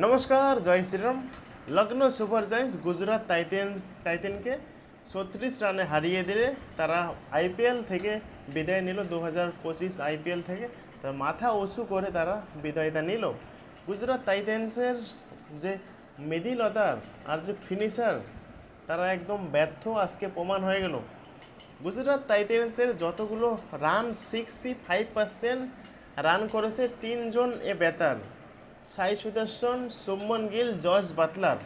নমস্কার, জয় Shriram. Lucknow Super Giants Gujarat Titans, টাইটেনকে ছত্রিশ রানে হারিয়ে দিলে তারা আইপিএল থেকে বিদায় নিল দু হাজার পঁচিশ আইপিএল থেকে। তার মাথা উঁচু করে তারা বিদায়টা নিল। গুজরাট টাইটেন্সের যে মিডিল অর্ডার আর যে ফিনিশার, তারা একদম ব্যর্থ, আজকে প্রমাণ হয়ে গেল। গুজরাট টাইটেন্সের যতগুলো run, sixty five percent run করেছে তিনজন এ ব্যাটার। সাই সুদর্শন সুমন গিল জর্জ বাতলার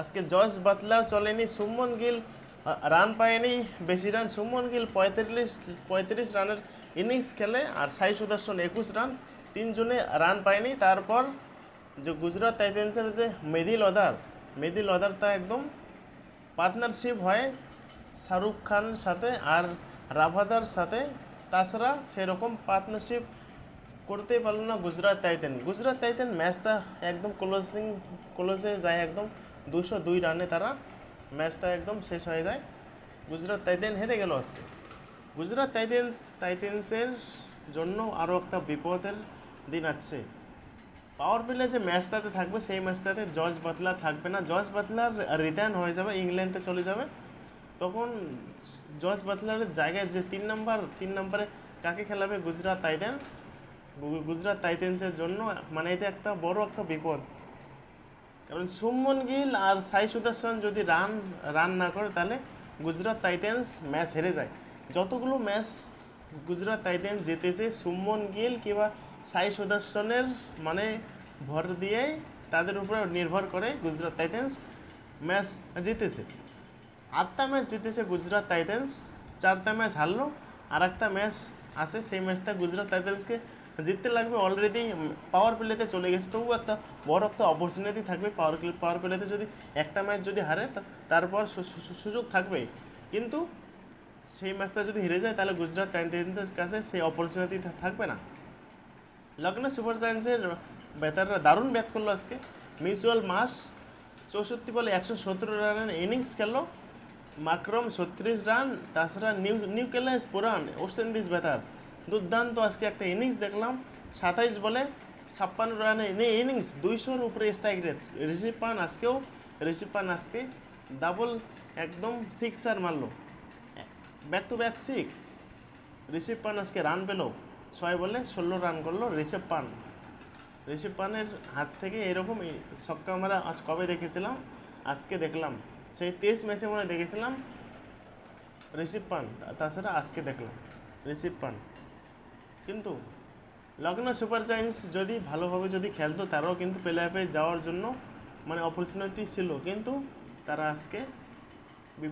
আজকে জর্জ বাতলার চলেনি সুমন গিল রান পায়নি, বেশি রান সুমন গিল পঁয়তাল্লিশ পঁয়ত্রিশ রানের ইনিংস খেলে আর সাই সুদর্শন একুশ রান তিনজনে রান পায়নি। তারপর যে গুজরাট টাইটেন্সের যে মেদিল অদার মেদিল অদারটা একদম পার্টনারশিপ হয় শাহরুখ খান সাথে আর রাভাদার সাথে। তাছাড়া সেরকম পার্টনারশিপ করতেই পারল না গুজরাট টাইটেন। গুজরাট টাইটেন ম্যাচটা একদম ক্লোজিং ক্লোজে যায় একদম। দুশো দুই রানে তারা ম্যাচটা একদম শেষ হয়ে যায়। গুজরাট টাইটেন হেরে গেল আজকে। গুজরাট টাইটেন্স টাইটেন্সের জন্য আরও একটা বিপদের দিন আছে। পাওয়ার প্লে যে ম্যাচটাতে থাকবে, সেই ম্যাচটাতে জর্জ বাতলার থাকবে না। জর্জ বাতলার রিটার্ন হয়ে যাবে, ইংল্যান্ডে চলে যাবে। তখন জর্জ বাতলারের জায়গায় যে তিন নম্বর, তিন নম্বরে কাকে খেলাবে গুজরাট টাইটেন? গু- গুজরাট টাইটেন্সের জন্য মানে এটা একটা বড় একটা বিপদ। কারণ সুমন গিল আর সাই সুদর্শন যদি রান রান না করে, তাহলে গুজরাট টাইটেন্স ম্যাচ হেরে যায়। যতগুলো ম্যাচ গুজরাট টাইটেন্স জিতেছে, সুমন গিল কিংবা সাই সুদর্শনের মানে ভর দিয়ে তাদের উপরে নির্ভর করে গুজরাট টাইটেন্স ম্যাচ জিতেছে। আটটা ম্যাচ জিতেছে গুজরাট টাইটেন্স, চারটা ম্যাচ হারলো আর একটা ম্যাচ আছে, সেই ম্যাচটা গুজরাট টাইটেন্সকে জিততে লাগবে অলরেডি পাওয়ার প্লেতে চলে গেছে। তবু একটা বড় একটা অপরচুনিটি থাকবে পাওয়ার পাওয়ার প্লেতে যদি একটা ম্যাচ যদি হারে তারপর সুযোগ থাকবে। কিন্তু সেই ম্যাচটা যদি হেরে যায়, তাহলে গুজরাট টাইটেন্সের কাছে সেই অপরচুনিটি থাকবে না। লখনৌ সুপার জায়ান্টসের ব্যাটাররা দারুণ ব্যাট করল আজকে। মিউচুয়াল মাস চৌষট্টি বলে একশো সতেরো রানের ইনিংস খেললো। মাকরম ছত্রিশ রান তাছাড়া নিউ নিউ ক্যালেন্স পুরান ওয়েস্ট ইন্ডিজ ব্যাটার দুর্দান্ত আজকে একটা ইনিংস দেখলাম। সাতাইশ বলে ছাপ্পান্ন রানের ইনিংস দুইশোর উপরে স্ট্রাইক রেট ঋষিভ পান আজকেও ঋষিভ পান আজকে ডাবল একদম সিক্সার মারলো। Back to back six Rishabh Pant আজকে রান পেল। ছয় বলে ষোলো রান করল ঋষভ পান ঋষভ পানের হাত থেকে এরকম ছক্কা আমরা আজ কবে দেখেছিলাম? আজকে দেখলাম। সেই টেস্ট ম্যাচে মনে দেখেছিলাম। ঋষভ পান তাছাড়া আজকে দেখলাম। ঋষভ পান কিন্তু লখনৌ সুপার জায়ান্টস যদি ভালোভাবে যদি খেলতো, তারাও কিন্তু প্লে অফে যাওয়ার জন্য মানে অপরচুনিটি ছিল। কিন্তু তারা আজকে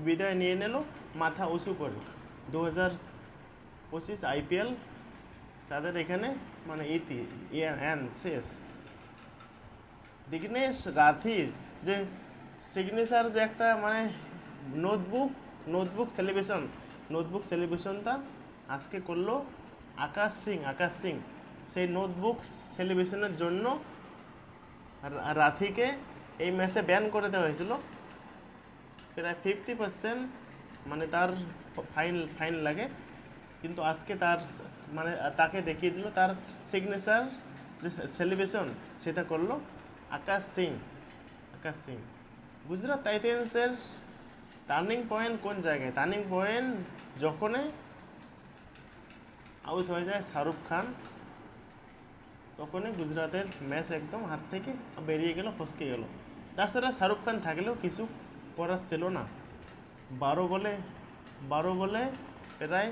বিদায় নিয়ে নিল, মাথা উঁচু করে। দু হাজার পঁচিশ আইপিএল তাদের এখানে মানে ইতি এন শেষ। দিগ্নেশ রাথির যে সিগনেচার যে একটা মানে নোটবুক নোটবুক সেলিব্রেশন নোটবুক সেলিব্রেশনটা আজকে করল আকাশ সিং আকাশ সিং সেই নোটবুক সেলিব্রেশনের জন্য রাথিকে এই ম্যাচে ব্যান করে দেওয়া হয়েছিল। প্রায় ফিফটি পার্সেন্ট মানে তার ফাইন ফাইন লাগে। কিন্তু আজকে তার মানে তাকে দেখিয়ে দিল, তার সিগনেচার যে সেলিব্রেশন সেটা করল আকাশ সিং আকাশ সিং গুজরাট টাইটেন্সের টার্নিং পয়েন্ট কোন জায়গায়? টার্নিং পয়েন্ট যখনই আউট হয়ে যায় শাহরুখ খান। তখনই গুজরাটের ম্যাচ একদম হাত থেকে বেরিয়ে গেল, ফসকে গেল। তাছাড়া শাহরুখ খান থাকলেও কিছু করার ছিল না। বারো বলে বারো বলে প্রায়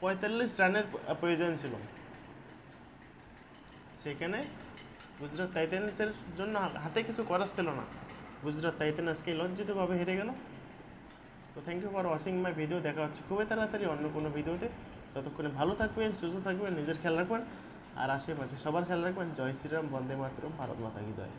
পঁয়তাল্লিশ রানের প্রয়োজন ছিল। সেখানে গুজরাট টাইটেন্সের জন্য হাতে কিছু করার ছিল না। গুজরাট টাইটেন আজকে লজ্জিতভাবে হেরে গেল। তো thank you for watching my video দেখা হচ্ছে খুবই তাড়াতাড়ি অন্য কোনো ভিডিওতে ততক্ষণে ভালো থাকবেন, সুস্থ থাকবেন, নিজের খেয়াল রাখবেন আর আশেপাশে সবার খেয়াল রাখবেন জয় শ্রীরাম, বন্দে মাতরম, ভারত মাতা কি জয়।